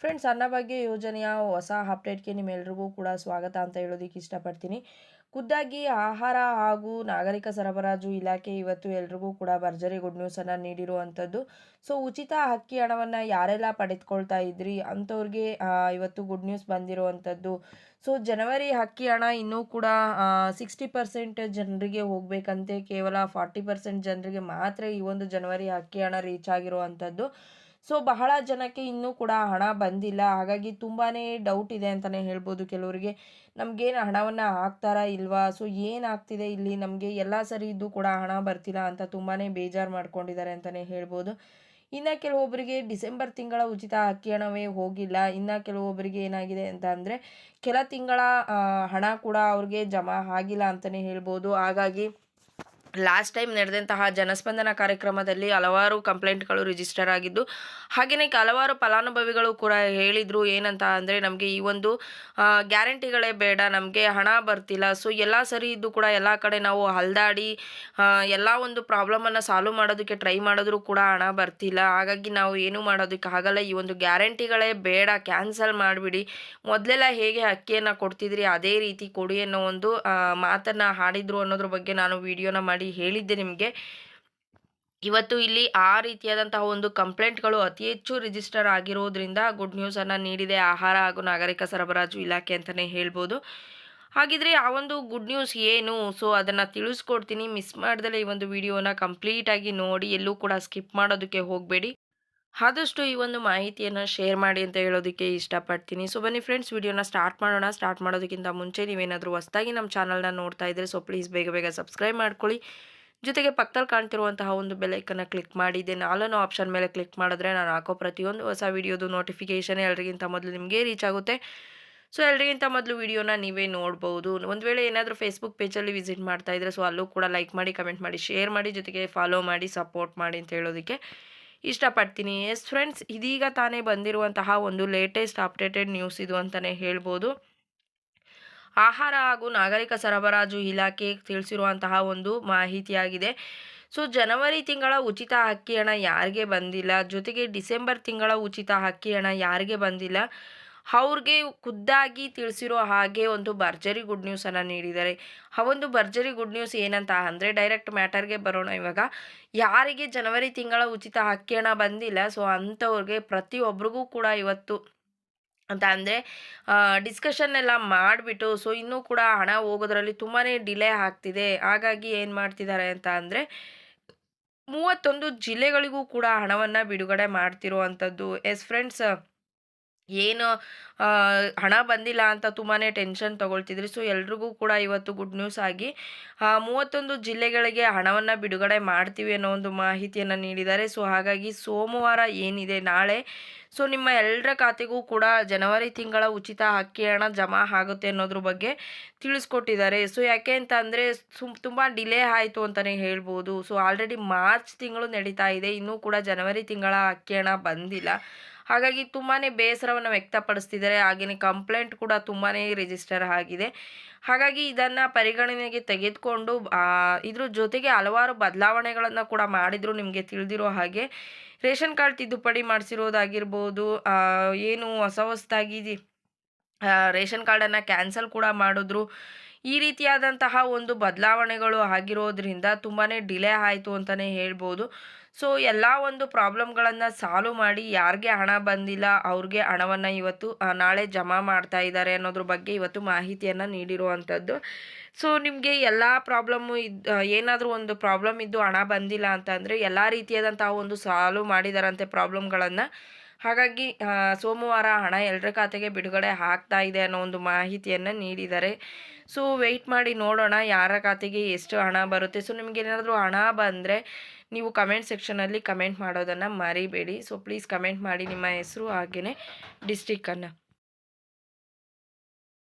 Friends Annabhagya ಯೋಜನೆಯ ಹೊಸ ಅಪ್ಡೇಟ್ಗೆ ನಿಮ್ಮೆಲ್ರಿಗೂ ಕೂಡ ಸ್ವಾಗತ ಅಂತ ಹೇಳೋದಕ್ಕೆ ಇಷ್ಟಪಡ್ತೀನಿ. ಖುದ್ದಾಗಿ ಆಹಾರ ಹಾಗೂ ನಾಗರಿಕ ಸರಬರಾಜು ಇಲಾಖೆ ಇವತ್ತು ಎಲ್ರಿಗೂ ಕೂಡ ಭರ್ಜರಿ ಗುಡ್ ನ್ಯೂಸನ್ನು ನೀಡಿರುವಂಥದ್ದು. ಸೊ ಉಚಿತ ಅಕ್ಕಿ ಹಣವನ್ನು ಯಾರೆಲ್ಲ ಪಡೆದುಕೊಳ್ತಾ ಇದ್ರಿ? ಅಂಥವ್ರಿಗೆ ಇವತ್ತು ಗುಡ್ ನ್ಯೂಸ್ ಬಂದಿರುವಂಥದ್ದು. ಸೊ ಜನವರಿ ಅಕ್ಕಿ ಹಣ ಇನ್ನೂ ಕೂಡ ಸಿಕ್ಸ್ಟಿ ಪರ್ಸೆಂಟ್ ಜನರಿಗೆ ಹೋಗಬೇಕಂತೆ. ಕೇವಲ ಫಾರ್ಟಿ ಪರ್ಸೆಂಟ್ ಜನರಿಗೆ ಮಾತ್ರ ಈ ಒಂದು ಜನವರಿ ಅಕ್ಕಿ ಹಣ ರೀಚ್ ಆಗಿರುವಂಥದ್ದು. ಸೊ ಬಹಳ ಜನಕ್ಕೆ ಇನ್ನೂ ಕೂಡ ಹಣ ಬಂದಿಲ್ಲ. ಹಾಗಾಗಿ ತುಂಬಾ ಡೌಟ್ ಇದೆ ಅಂತಲೇ ಹೇಳ್ಬೋದು ಕೆಲವರಿಗೆ. ನಮಗೇನು ಹಣವನ್ನು ಹಾಕ್ತಾರಾ ಇಲ್ವಾ? ಸೊ ಏನಾಗ್ತಿದೆ ಇಲ್ಲಿ? ನಮಗೆ ಎಲ್ಲ ಸರಿ ಇದ್ದು ಕೂಡ ಹಣ ಬರ್ತಿಲ್ಲ ಅಂತ ತುಂಬಾ ಬೇಜಾರು ಮಾಡ್ಕೊಂಡಿದ್ದಾರೆ ಅಂತಲೇ ಹೇಳ್ಬೋದು. ಇನ್ನು ಕೆಲವೊಬ್ಬರಿಗೆ ಡಿಸೆಂಬರ್ ತಿಂಗಳ ಉಚಿತ ಅಕ್ಕಿ ಹಣವೇ ಹೋಗಿಲ್ಲ. ಇನ್ನು ಕೆಲವೊಬ್ಬರಿಗೆ ಏನಾಗಿದೆ ಅಂತ ಅಂದರೆ, ಕೆಲ ತಿಂಗಳ ಹಣ ಕೂಡ ಅವ್ರಿಗೆ ಜಮಾ ಆಗಿಲ್ಲ ಅಂತಲೇ ಹೇಳ್ಬೋದು. ಹಾಗಾಗಿ ಲಾಸ್ಟ್ ಟೈಮ್ ನಡೆದಂತಹ ಜನಸ್ಪಂದನ ಕಾರ್ಯಕ್ರಮದಲ್ಲಿ ಹಲವಾರು ಕಂಪ್ಲೇಂಟ್ಗಳು ರಿಜಿಸ್ಟರ್ ಆಗಿದ್ದು ಹಾಗೆಯೇ ಹಲವಾರು ಫಲಾನುಭವಿಗಳು ಕೂಡ ಹೇಳಿದರು ಏನಂತ ಅಂದರೆ ನಮಗೆ ಈ ಒಂದು ಗ್ಯಾರಂಟಿಗಳೇ ಬೇಡ, ನಮಗೆ ಹಣ ಬರ್ತಿಲ್ಲ. ಸೊ, ಎಲ್ಲ ಸರಿ ಇದ್ದು ಕೂಡ ಎಲ್ಲ ಕಡೆ ನಾವು ಹಲ್ದಾಡಿ ಎಲ್ಲ ಒಂದು ಪ್ರಾಬ್ಲಮನ್ನು ಸಾಲ್ವ್ ಮಾಡೋದಕ್ಕೆ ಟ್ರೈ ಮಾಡಿದ್ರು ಕೂಡ ಹಣ ಬರ್ತಿಲ್ಲ. ಹಾಗಾಗಿ ನಾವು ಏನು ಮಾಡೋದಕ್ಕೆ ಆಗಲ್ಲ. ಈ ಒಂದು ಗ್ಯಾರಂಟಿಗಳೇ ಬೇಡ ಕ್ಯಾನ್ಸಲ್ ಮಾಡಿಬಿಡಿ. ಮೊದಲೆಲ್ಲ ಹೇಗೆ ಅಕ್ಕಿಯನ್ನು ಕೊಡ್ತಿದ್ರಿ, ಅದೇ ರೀತಿ ಕೊಡಿ ಅನ್ನೋ ಒಂದು ಮಾತನ್ನು ಹಾಡಿದ್ರು ಅನ್ನೋದ್ರ ಬಗ್ಗೆ ನಾನು ವಿಡಿಯೋನ ಮಾಡಿ ಹೇಳಿದ್ದೆ ನಿಮಗೆ. ಇವತ್ತು ಇಲ್ಲಿ ಆ ರೀತಿಯಾದಂತಹ ಒಂದು ಕಂಪ್ಲೇಂಟ್ಗಳು ಅತಿ ಹೆಚ್ಚು ರಿಜಿಸ್ಟರ್ ಆಗಿರೋದ್ರಿಂದ ಗುಡ್ ನ್ಯೂಸನ್ನು ನೀಡಿದೆ ಆಹಾರ ಹಾಗೂ ನಾಗರಿಕ ಸರಬರಾಜು ಇಲಾಖೆ ಅಂತಲೇ ಹೇಳ್ಬೋದು. ಹಾಗಿದ್ರೆ ಆ ಒಂದು ಗುಡ್ ನ್ಯೂಸ್ ಏನು? ಸೊ, ಅದನ್ನು ತಿಳಿಸ್ಕೊಡ್ತೀನಿ. ಮಿಸ್ ಮಾಡ್ದಲೇ ಈ ಒಂದು ವಿಡಿಯೋನ ಕಂಪ್ಲೀಟಾಗಿ ನೋಡಿ, ಎಲ್ಲೂ ಕೂಡ ಸ್ಕಿಪ್ ಮಾಡೋದಕ್ಕೆ ಹೋಗಬೇಡಿ. ಆದಷ್ಟು ಈ ಒಂದು ಮಾಹಿತಿಯನ್ನು ಶೇರ್ ಮಾಡಿ ಅಂತ ಹೇಳೋದಕ್ಕೆ ಇಷ್ಟಪಡ್ತೀನಿ. ಸೊ ಬನ್ನಿ ಫ್ರೆಂಡ್ಸ್ ವಿಡಿಯೋನ ಸ್ಟಾರ್ಟ್ ಮಾಡೋಣ. ಸ್ಟಾರ್ಟ್ ಮಾಡೋದಕ್ಕಿಂತ ಮುಂಚೆ ನೀವೇನಾದರೂ ಹೊಸದಾಗಿ ನಮ್ಮ ಚಾನಲ್ನ ನೋಡ್ತಾ ಇದ್ದರೆ ಸೊ ಪ್ಲೀಸ್ ಬೇಗ ಬೇಗ ಸಬ್ಸ್ಕ್ರೈಬ್ ಮಾಡ್ಕೊಳ್ಳಿ. ಜೊತೆಗೆ ಪಕ್ಕದಲ್ಲಿ ಕಾಣ್ತಿರುವಂತಹ ಒಂದು ಬೆಲೈಕನ್ನು ಕ್ಲಿಕ್ ಮಾಡಿ. ನಾಲನೋ ನಾಲ್ಕು ಆಪ್ಷನ್ ಮೇಲೆ ಕ್ಲಿಕ್ ಮಾಡಿದ್ರೆ ನಾನು ಹಾಕೋ ಪ್ರತಿಯೊಂದು ಹೊಸ ವಿಡಿಯೋದು ನೋಟಿಫಿಕೇಷನ್ ಎಲ್ರಿಗಿಂತ ಮೊದಲು ನಿಮಗೆ ರೀಚ್ ಆಗುತ್ತೆ. ಸೊ ಎಲ್ರಿಗಿಂತ ಮೊದಲು ವಿಡಿಯೋನ ನೀವೇ ನೋಡ್ಬೋದು. ಒಂದು ವೇಳೆ ಏನಾದರೂ ಫೇಸ್ಬುಕ್ ಪೇಜಲ್ಲಿ ವಿಸಿಟ್ ಮಾಡ್ತಾ ಇದ್ದರೆ ಸೊ ಅಲ್ಲೂ ಕೂಡ ಲೈಕ್ ಮಾಡಿ ಕಮೆಂಟ್ ಮಾಡಿ ಶೇರ್ ಮಾಡಿ, ಜೊತೆಗೆ ಫಾಲೋ ಮಾಡಿ ಸಪೋರ್ಟ್ ಮಾಡಿ ಅಂತ ಹೇಳೋದಕ್ಕೆ ಇಷ್ಟಪಡ್ತೀನಿ. ಎಸ್ ಫ್ರೆಂಡ್ಸ್ ಇದೀಗ ತಾನೇ ಬಂದಿರುವಂತಹ ಒಂದು ಲೇಟೆಸ್ಟ್ ಅಪ್ಡೇಟೆಡ್ ನ್ಯೂಸ್ ಇದು ಅಂತಲೇ ಹೇಳ್ಬೋದು. ಆಹಾರ ಹಾಗೂ ನಾಗರಿಕ ಸರಬರಾಜು ಇಲಾಖೆ ತಿಳಿಸಿರುವಂತಹ ಒಂದು ಮಾಹಿತಿಯಾಗಿದೆ. ಸೊ ಜನವರಿ ತಿಂಗಳ ಉಚಿತ ಅಕ್ಕಿ ಹಣ ಯಾರಿಗೆ ಬಂದಿಲ್ಲ? ಜೊತೆಗೆ ಡಿಸೆಂಬರ್ ತಿಂಗಳ ಉಚಿತ ಅಕ್ಕಿ ಹಣ ಯಾರಿಗೆ ಬಂದಿಲ್ಲ? ಅವ್ರಿಗೆ ಖುದ್ದಾಗಿ ತಿಳಿಸಿರೋ ಹಾಗೆ ಒಂದು ಭರ್ಜರಿ ಗುಡ್ ನ್ಯೂಸನ್ನು ನೀಡಿದ್ದಾರೆ. ಆ ಒಂದು ಭರ್ಜರಿ ಗುಡ್ ನ್ಯೂಸ್ ಏನಂತ ಅಂದರೆ ಡೈರೆಕ್ಟ್ ಮ್ಯಾಟರ್ಗೆ ಬರೋಣ ಇವಾಗ. ಯಾರಿಗೆ ಜನವರಿ ತಿಂಗಳ ಉಚಿತ ಅಕ್ಕಿ ಹಣ ಬಂದಿಲ್ಲ ಸೊ ಅಂಥವ್ರಿಗೆ ಪ್ರತಿಯೊಬ್ಬರಿಗೂ ಕೂಡ ಇವತ್ತು ಅಂತ ಅಂದರೆ ಡಿಸ್ಕಷನ್ ಎಲ್ಲ ಮಾಡಿಬಿಟ್ಟು ಸೊ ಇನ್ನೂ ಕೂಡ ಹಣ ಹೋಗೋದ್ರಲ್ಲಿ ತುಂಬಾ ಡಿಲೇ ಆಗ್ತಿದೆ. ಹಾಗಾಗಿ ಏನು ಮಾಡ್ತಿದ್ದಾರೆ ಅಂತ ಅಂದರೆ, ಮೂವತ್ತೊಂದು ಜಿಲ್ಲೆಗಳಿಗೂ ಕೂಡ ಹಣವನ್ನು ಬಿಡುಗಡೆ ಮಾಡ್ತಿರುವಂಥದ್ದು ಎಸ್ ಫ್ರೆಂಡ್ಸ್ ಏನು ಹಣ ಬಂದಿಲ್ಲ ಅಂತ ತುಂಬಾ ಟೆನ್ಷನ್ ತಗೊಳ್ತಿದ್ರಿ. ಸೊ ಎಲ್ರಿಗೂ ಕೂಡ ಇವತ್ತು ಗುಡ್ ನ್ಯೂಸ್ ಆಗಿ ಮೂವತ್ತೊಂದು ಜಿಲ್ಲೆಗಳಿಗೆ ಹಣವನ್ನು ಬಿಡುಗಡೆ ಮಾಡ್ತೀವಿ ಅನ್ನೋ ಒಂದು ಮಾಹಿತಿಯನ್ನು ನೀಡಿದ್ದಾರೆ. ಸೊ ಹಾಗಾಗಿ ಸೋಮವಾರ ಏನಿದೆ ನಾಳೆ ಸೊ ನಿಮ್ಮ ಎಲ್ಲರ ಖಾತೆಗೂ ಕೂಡ ಜನವರಿ ತಿಂಗಳ ಉಚಿತ ಅಕ್ಕಿ ಹಣ ಜಮಾ ಆಗುತ್ತೆ ಅನ್ನೋದ್ರ ಬಗ್ಗೆ ತಿಳಿಸ್ಕೊಟ್ಟಿದ್ದಾರೆ. ಸೊ ಯಾಕೆ ಅಂತ ಅಂದರೆ, ಸುಮ್, ತುಂಬ ಡಿಲೇ ಆಯಿತು ಅಂತಲೇ ಹೇಳ್ಬೋದು. ಸೊ ಆಲ್ರೆಡಿ ಮಾರ್ಚ್ ತಿಂಗಳು ನಡೀತಾ ಇದೆ. ಇನ್ನೂ ಕೂಡ ಜನವರಿ ತಿಂಗಳ ಅಕ್ಕಿ ಹಣ ಬಂದಿಲ್ಲ. ಹಾಗಾಗಿ ತುಂಬಾ ಬೇಸರವನ್ನು ವ್ಯಕ್ತಪಡಿಸ್ತಿದ್ದಾರೆ. ಹಾಗೆಯೇ ಕಂಪ್ಲೇಂಟ್ ಕೂಡ ತುಂಬಾ ರಿಜಿಸ್ಟರ್ ಆಗಿದೆ. ಹಾಗಾಗಿ ಇದನ್ನು ಪರಿಗಣನೆಗೆ ತೆಗೆದುಕೊಂಡು ಇದ್ರ ಜೊತೆಗೆ ಹಲವಾರು ಬದಲಾವಣೆಗಳನ್ನು ಕೂಡ ಮಾಡಿದ್ರು ನಿಮಗೆ ತಿಳಿದಿರೋ ಹಾಗೆ. ರೇಷನ್ ಕಾರ್ಡ್ ತಿದ್ದುಪಡಿ ಮಾಡಿಸಿರೋದಾಗಿರ್ಬೋದು ಏನು ಹೊಸ ಹೊಸದಾಗಿ ರೇಷನ್ ಕಾರ್ಡನ್ನು ಕ್ಯಾನ್ಸಲ್ ಕೂಡ ಮಾಡಿದ್ರು. ಈ ರೀತಿಯಾದಂತಹ ಒಂದು ಬದಲಾವಣೆಗಳು ಆಗಿರೋದ್ರಿಂದ ತುಂಬಾ ಡಿಲೇ ಆಯಿತು ಅಂತಲೇ ಹೇಳ್ಬೋದು. ಸೊ ಎಲ್ಲ ಒಂದು ಪ್ರಾಬ್ಲಮ್ಗಳನ್ನು ಸಾಲ್ವ್ ಮಾಡಿ ಯಾರಿಗೆ ಹಣ ಬಂದಿಲ್ಲ, ಅವ್ರಿಗೆ ಹಣವನ್ನು ಇವತ್ತು ನಾಳೆ ಜಮಾ ಮಾಡ್ತಾ ಇದ್ದಾರೆ ಅನ್ನೋದ್ರ ಬಗ್ಗೆ ಇವತ್ತು ಮಾಹಿತಿಯನ್ನು ನೀಡಿರುವಂಥದ್ದು. ಸೊ ನಿಮಗೆ ಎಲ್ಲ ಪ್ರಾಬ್ಲಮ್ಮು ಇದ್ದು ಏನಾದರೂ ಒಂದು ಪ್ರಾಬ್ಲಮ್ ಇದ್ದು ಹಣ ಬಂದಿಲ್ಲ ಅಂತಂದರೆ ಎಲ್ಲ ರೀತಿಯಾದಂತಹ ಒಂದು ಸಾಲ್ವ್ ಮಾಡಿದಾರಂತೆ ಪ್ರಾಬ್ಲಮ್ಗಳನ್ನು. ಹಾಗಾಗಿ ಸೋಮವಾರ ಹಣ ಎಲ್ಲರ ಖಾತೆಗೆ ಬಿಡುಗಡೆ ಆಗ್ತಾ ಇದೆ ಅನ್ನೋ ಒಂದು ಮಾಹಿತಿಯನ್ನು ನೀಡಿದ್ದಾರೆ ಸೊ ವೆಯ್ಟ್ ಮಾಡಿ ನೋಡೋಣ ಯಾರ ಖಾತೆಗೆ ಎಷ್ಟು ಹಣ ಬರುತ್ತೆ. ಸೊ ನಿಮಗೇನಾದರೂ ಹಣ ಬಂದರೆ ನೀವು ಕಮೆಂಟ್ ಸೆಕ್ಷನಲ್ಲಿ ಕಮೆಂಟ್ ಮಾಡೋದನ್ನು ಮರಿಬೇಡಿ. ಸೊ ಪ್ಲೀಸ್ ಕಮೆಂಟ್ ಮಾಡಿ ನಿಮ್ಮ ಹೆಸರು ಹಾಗೆಯೇ ಡಿಸ್ಟಿಕ್ಕನ್ನು